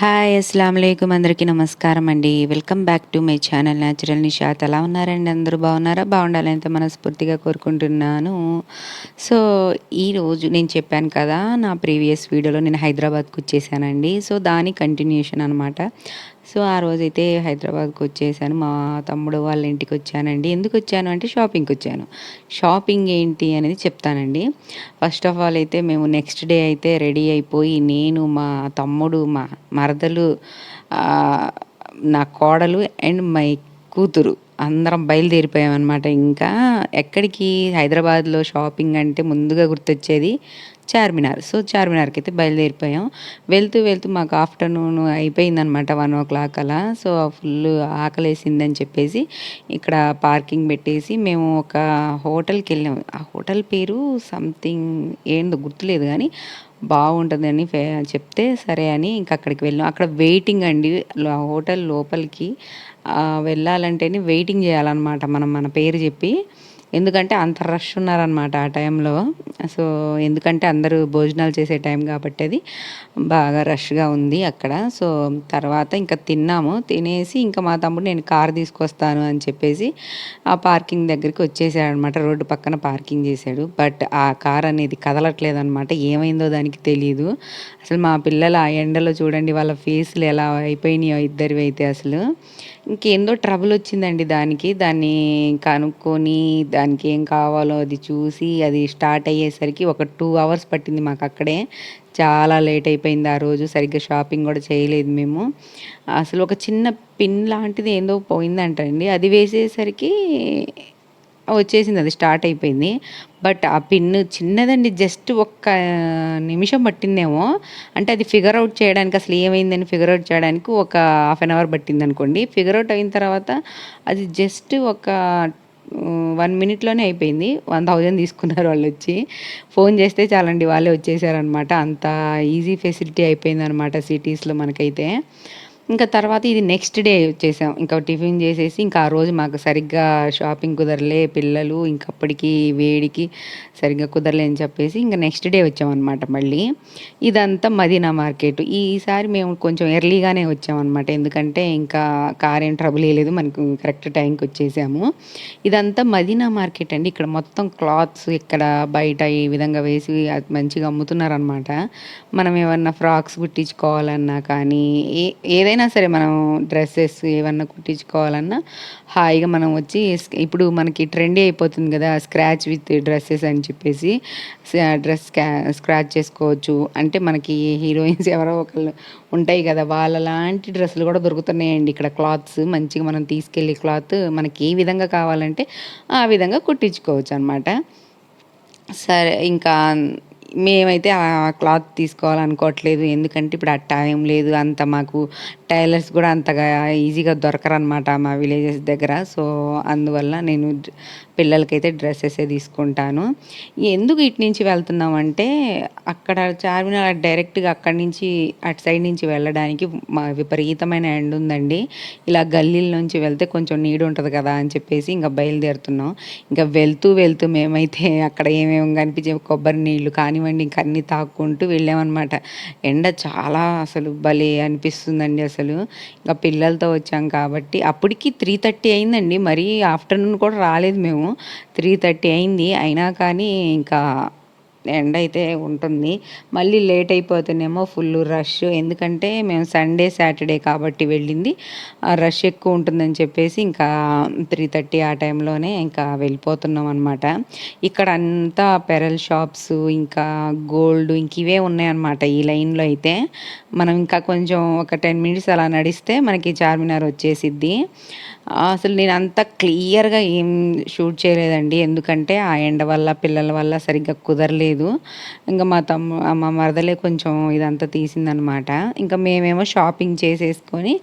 Hi అస్సలం అయికం అందరికీ నమస్కారం అండి. Welcome back to my channel natural Nishath ఎలా ఉన్నారండి? అందరూ బాగున్నారా? బాగుండాలంటే మనస్ఫూర్తిగా కోరుకుంటున్నాను. సో ఈరోజు నేను చెప్పాను కదా నా ప్రీవియస్ వీడియోలో నేను హైదరాబాద్కి వచ్చేసానండి. సో దాని కంటిన్యూషన్ అనమాట సో ఆ రోజైతే హైదరాబాద్కి వచ్చేసాను మా తమ్ముడు వాళ్ళ ఇంటికి వచ్చానండి ఎందుకు వచ్చాను అంటే షాపింగ్కి వచ్చాను షాపింగ్ ఏంటి అనేది చెప్తానండి. ఫస్ట్ ఆఫ్ ఆల్ అయితే మేము నెక్స్ట్ డే అయితే రెడీ అయిపోయి నేను మా తమ్ముడు మా మరదలు నా కోడలు అండ్ మై కూతురు అందరం బయలుదేరిపోయామన్నమాట. ఇంకా ఎక్కడికి? హైదరాబాద్లో షాపింగ్ అంటే ముందుగా గుర్తొచ్చేది చార్మినార్. సో చార్మినార్కి అయితే బయలుదేరిపోయాం. వెళ్తూ వెళ్తూ మాకు ఆఫ్టర్నూన్ అయిపోయిందనమాట వన్ ఓ క్లాక్ అలా. సో ఫుల్ ఆకలేసిందని చెప్పేసి ఇక్కడ పార్కింగ్ పెట్టేసి మేము ఒక హోటల్కి వెళ్ళాం. ఆ హోటల్ పేరు సంథింగ్ ఏందో గుర్తులేదు కానీ బాగుంటుందని చెప్తే సరే అని ఇంక అక్కడికి వెళ్ళాం. అక్కడ వెయిటింగ్ అండి. హోటల్ లోపలికి వెళ్ళాలంటేనే వెయిటింగ్ చేయాలన్నమాట మనం మన పేరు చెప్పి. ఎందుకంటే అంత రష్ ఉన్నారనమాట ఆ టైంలో సో ఎందుకంటే అందరూ భోజనాలు చేసే టైం కాబట్టి అది బాగా రష్గా ఉంది అక్కడ. సో తర్వాత ఇంకా తిన్నాము. తినేసి ఇంకా మా తమ్ముడు నేను కార్ తీసుకొస్తాను అని చెప్పేసి ఆ పార్కింగ్ దగ్గరికి వచ్చేసాడు అనమాట రోడ్డు పక్కన పార్కింగ్ చేశాడు. బట్ ఆ కార్ అనేది కదలట్లేదు అనమాట ఏమైందో దానికి తెలియదు అసలు మా పిల్లలు ఆ ఎండలో చూడండి వాళ్ళ ఫేస్లు ఎలా అయిపోయినాయో ఇద్దరివి అయితే అసలు. ఇంకేందో ట్రబుల్ వచ్చిందండి దానికి. దాన్ని కనుక్కొని దానికి ఏం కావాలో అది చూసి అది స్టార్ట్ అయ్యేసరికి ఒక టూ అవర్స్ పట్టింది మాకు అక్కడే. చాలా లేట్ అయిపోయింది ఆ రోజు సరిగ్గా షాపింగ్ కూడా చేయలేదు మేము. అసలు ఒక చిన్న పిన్ లాంటిది ఏందో పోయిందంటండి అది వేసేసరికి వచ్చేసింది అది స్టార్ట్ అయిపోయింది. బట్ ఆ పిన్ చిన్నదండి జస్ట్ ఒక్క నిమిషం పట్టిందేమో. అంటే అది ఫిగర్ అవుట్ చేయడానికి అసలు ఏమైందని ఫిగర్ అవుట్ చేయడానికి ఒక హాఫ్ అన్ అవర్ పట్టింది అనుకోండి ఫిగర్ అవుట్ అయిన తర్వాత అది జస్ట్ ఒక వన్ మినిట్లోనే అయిపోయింది. వన్ థౌజండ్ తీసుకున్నారు వాళ్ళు వచ్చి. ఫోన్ చేస్తే చాలండి వాళ్ళే వచ్చేసారనమాట అంత ఈజీ ఫెసిలిటీ అయిపోయింది అనమాట సిటీస్లో మనకైతే. ఇంకా తర్వాత ఇది నెక్స్ట్ డే వచ్చేసాం ఇంకా టిఫిన్ చేసేసి ఇంకా ఆ రోజు మాకు సరిగ్గా షాపింగ్ కుదరలే పిల్లలు ఇంకప్పటికి వేడికి సరిగ్గా కుదరలే అని చెప్పేసి ఇంకా నెక్స్ట్ డే వచ్చామన్నమాట మళ్ళీ. ఇదంతా మదీనా మార్కెట్. ఈసారి మేము కొంచెం ఎర్లీగానే వచ్చామన్నమాట. ఎందుకంటే ఇంకా కార్ ఏం ట్రబుల్ వేయలేదు మనకు కరెక్ట్ టైంకి వచ్చేసాము. ఇదంతా మదీనా మార్కెట్ అండి. ఇక్కడ మొత్తం క్లాత్స్ ఇక్కడ బయట ఈ విధంగా వేసి మంచిగా అమ్ముతున్నారనమాట మనం ఏమన్నా ఫ్రాక్స్ కుట్టించుకోవాలన్నా కానీ ఏ ఏదైనా ఏదైనా సరే మనం డ్రెస్సెస్ ఏమన్నా కుట్టించుకోవాలన్నా హాయిగా మనం వచ్చి ఇప్పుడు మనకి ట్రెండీ అయిపోతుంది కదా స్క్రాచ్ విత్ డ్రెస్సెస్ అని చెప్పేసి డ్రెస్ స్క్రాచ్ చేసుకోవచ్చు. అంటే మనకి హీరోయిన్స్ ఎవరో ఒకళ్ళు ఉంటాయి కదా వాళ్ళ లాంటి డ్రెస్సులు కూడా దొరుకుతున్నాయండి. ఇక్కడ క్లాత్స్ మంచిగా మనం తీసుకెళ్ళి క్లాత్ మనకి ఏ విధంగా కావాలంటే ఆ విధంగా కుట్టించుకోవచ్చు అనమాట సరే ఇంకా మేమైతే ఆ క్లాత్ తీసుకోవాలనుకోవట్లేదు. ఎందుకంటే ఇప్పుడు ఆ టైం లేదు. అంత మాకు టైలర్స్ కూడా అంతగా ఈజీగా దొరకరనమాట మా విలేజెస్ దగ్గర. సో అందువల్ల నేను పిల్లలకైతే డ్రెస్సెసే తీసుకుంటాను. ఎందుకు ఇటు నుంచి వెళ్తున్నామంటే అక్కడ చార్మినార్ డైరెక్ట్గా అక్కడి నుంచి అటు సైడ్ నుంచి వెళ్ళడానికి మా విపరీతమైన ఎండ్ ఉందండి. ఇలా గల్లీల నుంచి వెళ్తే కొంచెం నీడు ఉంటుంది కదా అని చెప్పేసి ఇంకా బయలుదేరుతున్నాం. ఇంకా వెళ్తూ వెళ్తూ మేమైతే అక్కడ ఏమేమి కనిపించే కొబ్బరి నీళ్ళు కానీ కానివ్వండి ఇంకా అన్నీ తాక్కుంటూ వెళ్ళామన్నమాట. ఎండ చాలా అసలు భలే అనిపిస్తుందండి అసలు. ఇంకా పిల్లలతో వచ్చాం కాబట్టి అప్పటికి త్రీ థర్టీ అయిందండి. మరీ ఆఫ్టర్నూన్ కూడా రాలేదు మేము. త్రీ థర్టీ అయింది. అయినా కానీ ఇంకా ఎండ అయితే ఉంటుంది. మళ్ళీ లేట్ అయిపోతేనేమో ఫుల్ రష్. ఎందుకంటే మేము సండే సాటర్డే కాబట్టి వెళ్ళింది. రష్ ఎక్కువ ఉంటుందని చెప్పేసి ఇంకా త్రీ థర్టీ ఆ టైంలోనే ఇంకా వెళ్ళిపోతున్నాం అనమాట ఇక్కడ అంతా పెరల్ షాప్స్ ఇంకా గోల్డ్ ఇంక ఇవే ఉన్నాయన్నమాట ఈ లైన్లో అయితే. మనం ఇంకా కొంచెం ఒక టెన్ మినిట్స్ అలా నడిస్తే మనకి చార్మినార్ వచ్చేసిద్ది. అసలు నేను అంత క్లియర్గా ఏం షూట్ చేయలేదండి. ఎందుకంటే ఆ ఎండ వల్ల పిల్లల వల్ల సరిగ్గా కుదరలేదు. లేదు. ఇంకా మా తమ్ము మా మరదలే కొంచెం ఇదంతా తీసిందనమాట. ఇంకా మేమేమో షాపింగ్ చేసేసుకొని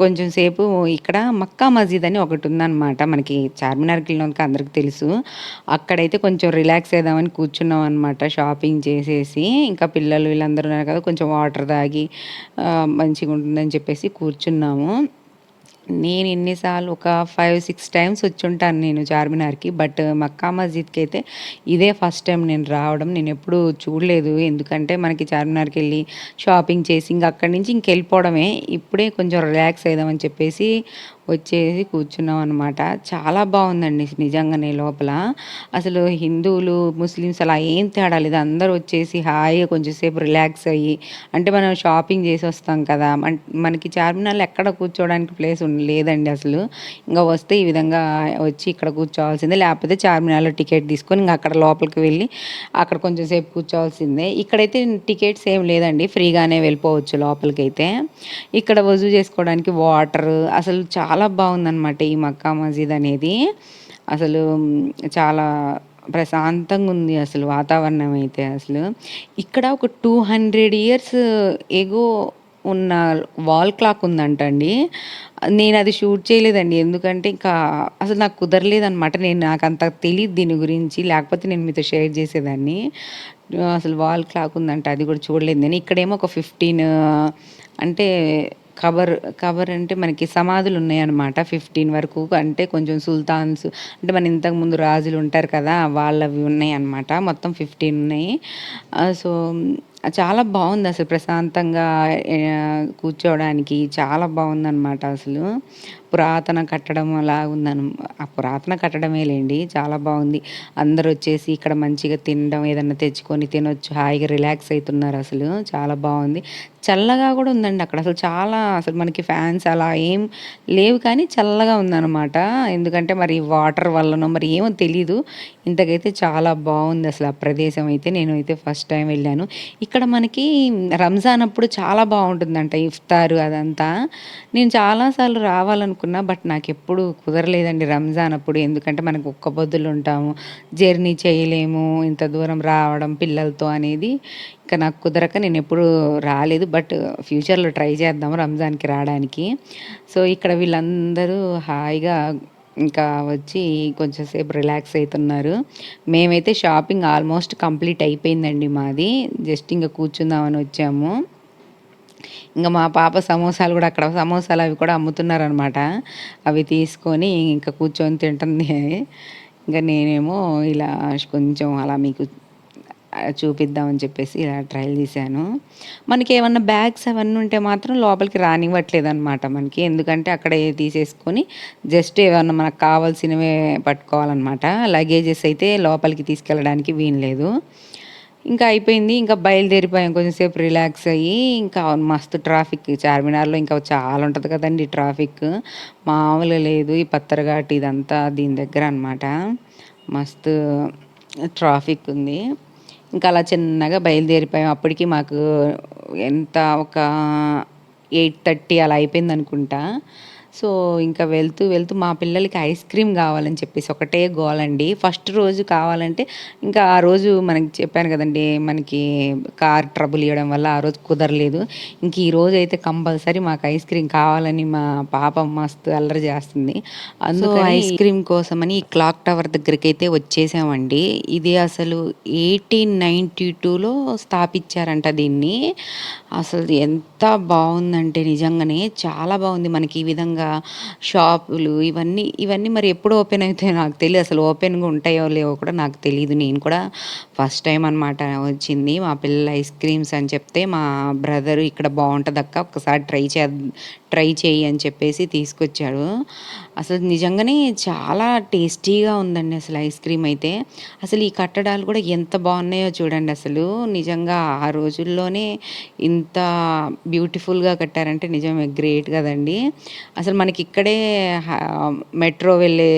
కొంచెం సేపు ఇక్కడ మక్కా మస్జిద్ అని ఒకటి ఉందన్నమాట మనకి చార్మినార్కి వెళ్ళినందుకు అందరికి తెలుసు. అక్కడైతే కొంచెం రిలాక్స్ అవుదామని కూర్చున్నాం అనమాట షాపింగ్ చేసేసి. ఇంకా పిల్లలు వీళ్ళందరూ ఉన్నారు కదా కొంచెం వాటర్ తాగి మంచిగా ఉంటుందని చెప్పేసి కూర్చున్నాము. నేను ఎన్నిసార్లు ఒక ఫైవ్ సిక్స్ టైమ్స్ వచ్చుంటాను నేను చార్మినార్కి. బట్ మక్కా మస్జిద్కి అయితే ఇదే ఫస్ట్ టైం నేను రావడం. నేను ఎప్పుడు చూడలేదు. ఎందుకంటే మనకి చార్మినార్కి వెళ్ళి షాపింగ్ చేసి ఇంక అక్కడి నుంచి ఇంకెళ్ళిపోవడమే ఇప్పుడే కొంచెం రిలాక్స్ అవుదామని చెప్పేసి వచ్చేసి కూర్చున్నాం అనమాట చాలా బాగుందండి నిజంగానే లోపల. అసలు హిందువులు ముస్లిమ్స్ అలా ఏం తేడా లేదు. అందరూ వచ్చేసి హాయిగా కొంచెంసేపు రిలాక్స్ అయ్యి అంటే మనం షాపింగ్ చేసి వస్తాం కదా. మనకి చార్మినార్లో ఎక్కడ కూర్చోవడానికి ప్లేస్ లేదండి అసలు. ఇంకా వస్తే ఈ విధంగా వచ్చి ఇక్కడ కూర్చోవాల్సిందే. లేకపోతే చార్మినార్లో టికెట్ తీసుకొని ఇంకా అక్కడ లోపలికి వెళ్ళి అక్కడ కొంచెం సేపు కూర్చోవాల్సిందే. ఇక్కడైతే టికెట్స్ ఏం లేదండి. ఫ్రీగానే వెళ్ళిపోవచ్చు లోపలికి అయితే ఇక్కడ వజూ చేసుకోవడానికి వాటర్ అసలు చాలా చాలా బాగుందన్నమాట ఈ మక్కా మసీద్ అనేది. అసలు చాలా ప్రశాంతంగా ఉంది అసలు వాతావరణం అయితే అసలు. ఇక్కడ ఒక టూ హండ్రెడ్ ఇయర్స్ ఎగో ఉన్న వాల్ క్లాక్ ఉందంట అండి నేను అది షూట్ చేయలేదండి. ఎందుకంటే ఇంకా అసలు నాకు కుదరలేదనమాట నేను నాకు అంత తెలియదు దీని గురించి. లేకపోతే నేను మీతో షేర్ చేసేదాన్ని. అసలు వాల్ క్లాక్ ఉందంట. అది కూడా చూడలేదు నేను. ఇక్కడేమో ఒక ఫిఫ్టీన్ అంటే కబర్ కబర్ అంటే మనకి సమాధులు ఉన్నాయన్నమాట. ఫిఫ్టీన్ వరకు అంటే కొంచెం సుల్తాన్స్ అంటే మన ఇంతకుముందు రాజులు ఉంటారు కదా వాళ్ళవి ఉన్నాయి మొత్తం ఫిఫ్టీన్ ఉన్నాయి. సో చాలా బాగుంది అసలు ప్రశాంతంగా కూర్చోవడానికి. చాలా బాగుందన్నమాట అసలు. పురాతన కట్టడం అలా ఉందను ఆ పురాతన కట్టడమే లేండి చాలా బాగుంది. అందరు వచ్చేసి ఇక్కడ మంచిగా తినడం ఏదన్నా తెచ్చుకొని తినొచ్చు హాయిగా రిలాక్స్ అవుతున్నారు అసలు చాలా బాగుంది. చల్లగా కూడా ఉందండి అక్కడ అసలు చాలా అసలు మనకి ఫ్యాన్స్ అలా ఏం లేవు కానీ చల్లగా ఉందన్నమాట. ఎందుకంటే మరి వాటర్ వల్లనో మరి ఏమో తెలీదు. ఇంతకైతే చాలా బాగుంది అసలు ఆ ప్రదేశం అయితే నేను అయితే ఫస్ట్ టైం వెళ్ళాను. ఇక్కడ మనకి రంజాన్ అప్పుడు చాలా బాగుంటుందంట ఇఫ్తారు అదంతా. నేను చాలాసార్లు రావాలను అనుకున్నా బట్ నాకు ఎప్పుడు కుదరలేదండి రంజాన్ అప్పుడు. ఎందుకంటే మనకు ఒక్క బొద్దులు ఉంటాము. జర్నీ చేయలేము ఇంత దూరం రావడం పిల్లలతో అనేది ఇంకా నాకు కుదరక నేను ఎప్పుడు రాలేదు. బట్ ఫ్యూచర్లో ట్రై చేద్దాం రంజాన్కి రావడానికి. సో ఇక్కడ వీళ్ళందరూ హాయిగా ఇంకా వచ్చి కొంచెంసేపు రిలాక్స్ అవుతున్నారు మేమైతే షాపింగ్ ఆల్మోస్ట్ కంప్లీట్ అయిపోయిందండి మాది. జస్ట్ ఇంకా కూర్చుందామని వచ్చాము. ఇంకా మా పాప సమోసాలు కూడా అక్కడ సమోసాలు అవి కూడా అమ్ముతున్నారనమాట. అవి తీసుకొని ఇంకా కూర్చొని తింటుంది. ఇంకా నేనేమో ఇలా కొంచెం అలా మీకు చూపిద్దామని చెప్పేసి ఇలా ట్రయల్ చేశాను మనకి ఏమన్నా బ్యాగ్స్ అవన్నీ ఉంటే మాత్రం లోపలికి రానివ్వట్లేదు అనమాట మనకి. ఎందుకంటే అక్కడ తీసేసుకొని జస్ట్ ఏమన్నా మనకు కావాల్సినవే పట్టుకోవాలన్నమాట. లగేజెస్ అయితే లోపలికి తీసుకెళ్ళడానికి వీలు ఇంకా అయిపోయింది ఇంకా బయలుదేరిపోయాం. కొంచెంసేపు రిలాక్స్ అయ్యి ఇంకా మస్తు ట్రాఫిక్. చార్మినార్లో ఇంకా చాలా ఉంటుంది కదండి ట్రాఫిక్. మామూలుగా లేదు ఈ పత్తరఘాట్ ఇదంతా దీని దగ్గర అనమాట మస్తు ట్రాఫిక్ ఉంది. ఇంకా అలా చిన్నగా బయలుదేరిపోయాం. అప్పటికి మాకు ఎంత ఒక ఎయిట్ థర్టీ అలా అయిపోయింది అనుకుంటా సో ఇంకా వెళ్తూ వెళ్తూ మా పిల్లలకి ఐస్ క్రీమ్ కావాలని చెప్పేసి ఒకటే గోలండి ఫస్ట్ రోజు కావాలంటే ఇంకా ఆ రోజు మనకి చెప్పాను కదండి మనకి కార్ ట్రబుల్ ఇవ్వడం వల్ల ఆ రోజు కుదరలేదు. ఇంక ఈ రోజు అయితే కంపల్సరీ మాకు ఐస్ క్రీమ్ కావాలని మా పాప మస్తు అల్లరి చేస్తుంది. అందులో ఐస్ క్రీమ్ కోసమని క్లాక్ టవర్ దగ్గరికి అయితే వచ్చేసామండి. ఇది అసలు ఎయిటీన్ నైంటీ టూలో స్థాపించారంట దీన్ని. అసలు ఎంత బాగుందంటే నిజంగానే చాలా బాగుంది మనకి ఈ విధంగా షాపులు ఇవన్నీ ఇవన్నీ మరి ఎప్పుడు ఓపెన్ అవుతాయో నాకు తెలియదు అసలు ఓపెన్గా ఉంటాయో లేవో కూడా నాకు తెలియదు నేను కూడా ఫస్ట్ టైం అనమాట వచ్చింది. మా పిల్లల ఐస్ క్రీమ్స్ అని చెప్తే మా బ్రదర్ ఇక్కడ బాగుంటుంది అక్క ఒకసారి ట్రై చే ట్రై చేయి అని చెప్పేసి తీసుకొచ్చాడు. అసలు నిజంగానే చాలా టేస్టీగా ఉందండి అసలు ఐస్ క్రీమ్ అయితే. అసలు ఈ కట్టడాలు కూడా ఎంత బాగున్నాయో చూడండి అసలు. నిజంగా ఆ రోజుల్లోనే ఇంత బ్యూటిఫుల్గా కట్టారంటే నిజమే గ్రేట్ కదండి. అసలు మనకి ఇక్కడే మెట్రో వెళ్ళే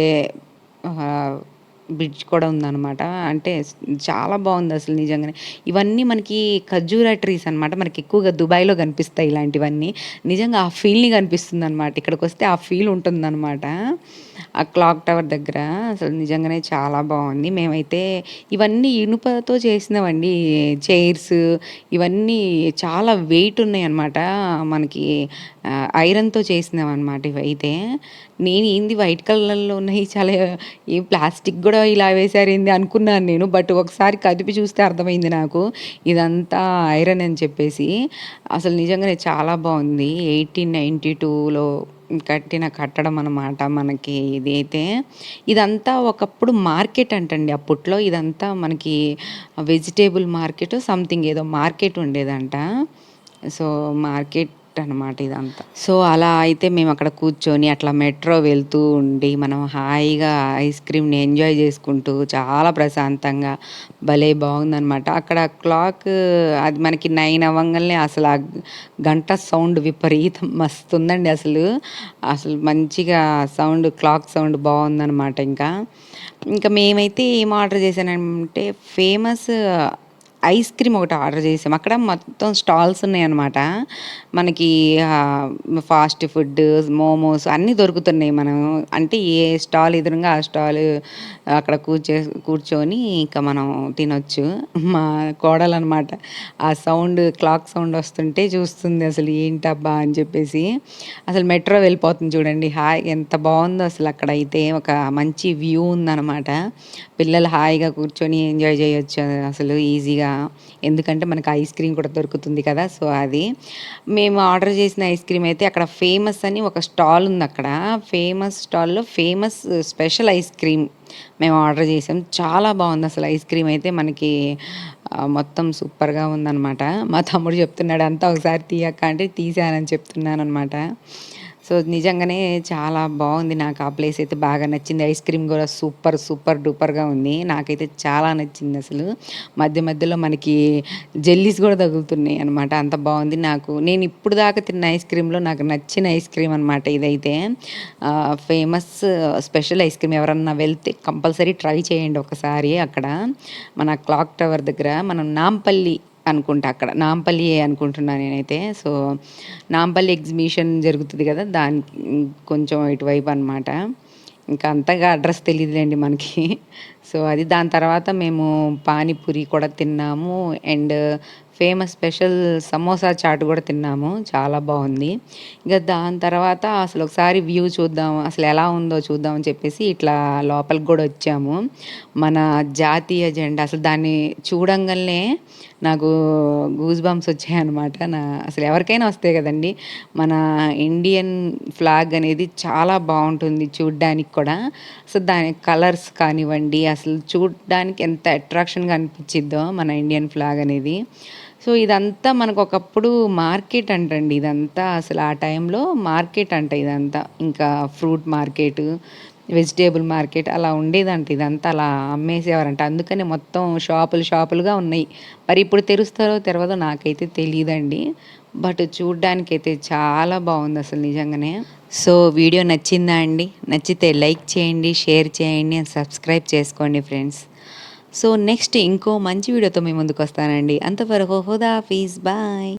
బ్రిడ్జ్ కూడా ఉందన్నమాట. అంటే చాలా బాగుంది అసలు నిజంగానే. ఇవన్నీ మనకి ఖర్జూరా ట్రీస్ అనమాట మనకి ఎక్కువగా దుబాయ్లో కనిపిస్తాయి ఇలాంటివన్నీ. నిజంగా ఆ ఫీల్ని కనిపిస్తుంది అనమాట ఇక్కడికి వస్తే ఆ ఫీల్ ఉంటుందన్నమాట. ఆ క్లాక్ టవర్ దగ్గర. అసలు నిజంగానే చాలా బాగుంది. మేమైతే ఇవన్నీ ఇనుపతో చేసినవండి. చైర్స్ ఇవన్నీ చాలా వెయిట్ ఉన్నాయి అనమాట మనకి ఐరన్తో ఐరన్‌తో చేసినవనమాట ఇవైతే. నేను ఏంది వైట్ కలర్‌లో ఉన్నాయి చాలా ఈ ప్లాస్టిక్ కూడా ఇలా వేసారేంది అనుకున్నాను నేను. బట్ ఒకసారి కదిపి చూస్తే అర్థమైంది నాకు. ఇదంతా ఐరన్ అని చెప్పేసి. అసలు నిజంగానే చాలా బాగుంది ఎయిటీన్ నైంటీ టూలో కట్టిన కట్టడం అనమాట మనకి ఇదైతే. ఇదంతా ఒకప్పుడు మార్కెట్ అంటండి అప్పట్లో. ఇదంతా మనకి వెజిటేబుల్ మార్కెట్ సంథింగ్ ఏదో మార్కెట్ ఉండేదంట. సో, మార్కెట్ అనమాట ఇదంతా. సో, అలా అయితే మేము అక్కడ కూర్చొని అట్లా మెట్రో వెళ్తూ ఉండి మనం హాయిగా ఐస్ క్రీమ్‌ని ఎంజాయ్ చేసుకుంటూ చాలా ప్రశాంతంగా భలే బాగుందనమాట అక్కడ క్లాక్ అది మనకి నైన్ అవ్వంగానే అసలు ఆ గంట సౌండ్ విపరీతం మస్తుందండి అసలు. అసలు మంచిగా సౌండ్ క్లాక్ సౌండ్ బాగుందనమాట ఇంకా. ఇంకా మేమైతే ఏం ఆర్డర్ చేశానంటే ఫేమస్ ఐస్ క్రీమ్ ఒకటి ఆర్డర్ చేసాం. అక్కడ మొత్తం స్టాల్స్ ఉన్నాయన్నమాట. మనకి ఫాస్ట్ ఫుడ్, మోమోస్ అన్నీ దొరుకుతున్నాయి. మనం అంటే ఏ స్టాల్ ఎదురుగా ఆ స్టాల్ అక్కడ కూర్చే కూర్చొని ఇంకా మనం తినొచ్చు. మా కోడలన్నమాట ఆ సౌండ్ క్లాక్ సౌండ్ వస్తుంటే చూస్తుంది అసలు ఏంటబ్బా! అని చెప్పేసి. అసలు మెట్రో వెళ్ళిపోతుంది చూడండి. హాయిగా ఎంత బాగుందో అసలు అక్కడ అయితే ఒక మంచి వ్యూ ఉందనమాట. పిల్లలు హాయిగా కూర్చొని ఎంజాయ్ చేయొచ్చు అసలు ఈజీగా. ఎందుకంటే మనకు ఐస్ క్రీమ్ కూడా దొరుకుతుంది కదా! సో, అది. మేము ఆర్డర్ చేసిన ఐస్ క్రీమ్ అయితే అక్కడ ఫేమస్ అని ఒక స్టాల్ ఉంది అక్కడ ఫేమస్ స్టాల్‌లో ఫేమస్ స్పెషల్ ఐస్ క్రీమ్ మేము ఆర్డర్ చేసాం. చాలా బాగుంది అసలు ఐస్ క్రీమ్ అయితే మనకి మొత్తం సూపర్‌గా ఉందన్నమాట మా తమ్ముడు చెప్తున్నాడు అంతా ఒకసారి తీయక్క అంటే చెప్తున్నాను అనమాట సో, నిజంగానే చాలా బాగుంది నాకు ఆ ప్లేస్ అయితే బాగా నచ్చింది. ఐస్ క్రీమ్ కూడా సూపర్ సూపర్ డూపర్‌గా ఉంది. నాకైతే చాలా నచ్చింది అసలు. మధ్య మధ్యలో మనకి జెల్లీస్ కూడా తగులుతున్నాయి అనమాట. అంత బాగుంది నాకు నేను ఇప్పుడు దాకా తిన్న ఐస్ క్రీమ్‌లో నాకు నచ్చిన ఐస్ క్రీమ్ అనమాట ఇదైతే. ఫేమస్ స్పెషల్ ఐస్ క్రీమ్ ఎవరన్నా వెళ్తే కంపల్సరీ ట్రై చేయండి ఒకసారి అక్కడ. మన క్లాక్ టవర్ దగ్గర మనం నాంపల్లి అనుకుంటా అక్కడ. నాంపల్లి అనుకుంటున్నాను నేనైతే. సో, నాంపల్లి ఎగ్జిబిషన్ జరుగుతుంది కదా! దానికి కొంచెం ఇటువైపు అనమాట. ఇంకా అంతగా అడ్రస్ తెలియదులేండి మనకి. సో, అది దాని తర్వాత మేము పానీపూరి కూడా తిన్నాము. And famous special samosa chaat కూడా తిన్నాము. చాలా బాగుంది ఇంకా దాని తర్వాత అసలు ఒకసారి వ్యూ చూద్దాం. అసలు ఎలా ఉందో చూద్దాం అని చెప్పేసి ఇట్లా లోపలికి కూడా వచ్చాము. మన జాతీయ జెండా అసలు దాన్ని చూడంగానే నాకు గూజ్ బంప్స్ వచ్చాయన్నమాట. నా అసలు ఎవరికైనా వస్తాయి కదండీ! మన ఇండియన్ ఫ్లాగ్ అనేది చాలా బాగుంటుంది చూడ్డానికి కూడా. అసలు దాని కలర్స్ కానివ్వండి, అసలు చూడ్డానికి ఎంత అట్రాక్షన్‌గా అనిపించిద్దో మన ఇండియన్ ఫ్లాగ్ అనేది. సో, ఇదంతా మనకు ఒకప్పుడు మార్కెట్ అంటండి ఇదంతా. అసలు ఆ టైంలో మార్కెట్ అంట ఇదంతా. ఇంకా ఫ్రూట్ మార్కెట్, వెజిటేబుల్ మార్కెట్ అలా ఉండేదంట ఇదంతా. అలా అమ్మేసేవారంట. అందుకనే మొత్తం షాపులు షాపులుగా ఉన్నాయి. మరి ఇప్పుడు తెరుస్తారో తెరవదో నాకైతే తెలియదండి బట్ చూడ్డానికైతే చాలా బాగుంది అసలు నిజంగానే. సో, వీడియో నచ్చిందా అండి? నచ్చితే లైక్ చేయండి, షేర్ చేయండి అండ్ సబ్స్క్రైబ్ చేసుకోండి ఫ్రెండ్స్. సో, నెక్స్ట్ ఇంకో మంచి వీడియోతో మీ ముందుకొస్తానండి. అంతవరకు హుదాఫీజ్ బాయ్.